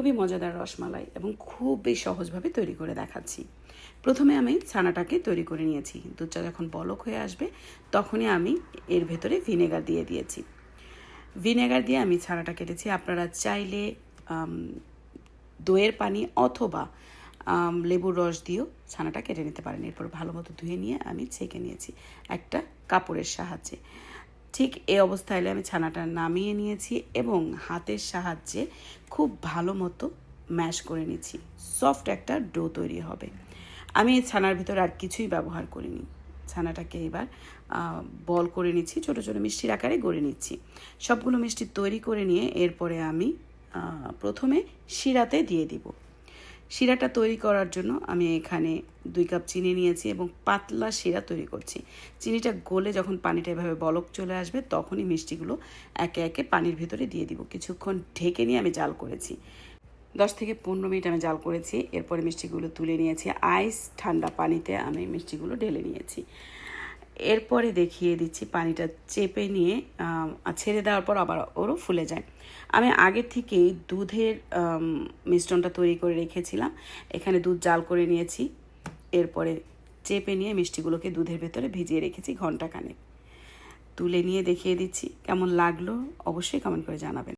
খুবই মজাদার রসমালাই এবং খুবই সহজভাবে তৈরি করে দেখাচ্ছি। প্রথমে আমি ছানাটাকে তৈরি করে নিয়েছি দুধটা যখন বলক হয়ে আসবে, তখনই আমি এর ভেতরে ভিনেগার দিয়ে দিয়েছি। ভিনেগার দিয়ে আমি ছানাটা কেটেছি। আপনারা চাইলে দইয়ের পানি অথবা লেবুর রস দিয়েও ছানাটা কেটে নিতে পারেন। এরপর ভালো মতো ধুয়ে নিয়ে আমি ছেঁকে নিয়েছি একটা কাপড়ের সাহায্যে। ঠিক এই অবস্থায় আমি ছানাটা নামিয়ে নিয়েছি এবং হাতের সাহায্যে খুব ভালো মতো ম্যাশ করে নিয়েছি। সফট একটা ডো তৈরি হবে। আমি এই ছানার ভিতর আর কিছুই ব্যবহার করিনি। ছানাটাকে এবার বল করে নিচ্ছি, ছোট ছোট মিষ্টির আকারে গড়ে নিচ্ছি। সবগুলো মিষ্টি তৈরি করে নিয়ে এরপরে আমি প্রথমে শিরাতে দিয়ে দিব। শিরাটা তৈরি করার জন্য আমি এখানে দুই কাপ চিনি নিয়েছি এবং পাতলা শিরা তৈরি করছি। চিনিটা গলে যখন পানিটা এভাবে বলক চলে আসবে, তখনই মিষ্টিগুলো একে একে পানির ভিতরে দিয়ে দিব। কিছুক্ষণ ঢেকে নিয়ে আমি জাল করেছি। দশ থেকে পনেরো মিনিট আমি জাল করেছি। এরপরে মিষ্টিগুলো তুলে নিয়েছি। আইস ঠান্ডা পানিতে আমি মিষ্টিগুলো ঢেলে নিয়েছি। এরপরে দেখিয়ে দিচ্ছি পানিটা চেপে নিয়ে ছেড়ে দেওয়ার পর আবার ওরও ফুলে যায়। আমি আগে থেকেই দুধের মিশ্রণটা তৈরি করে রেখেছিলাম। এখানে দুধ জাল করে নিয়েছি। এরপরে চেপে নিয়ে মিষ্টিগুলোকে দুধের ভেতরে ভিজিয়ে রেখেছি ঘন্টাখানেক তুলে নিয়ে দেখিয়ে দিচ্ছি। কেমন লাগল অবশ্যই কমেন্ট করে জানাবেন।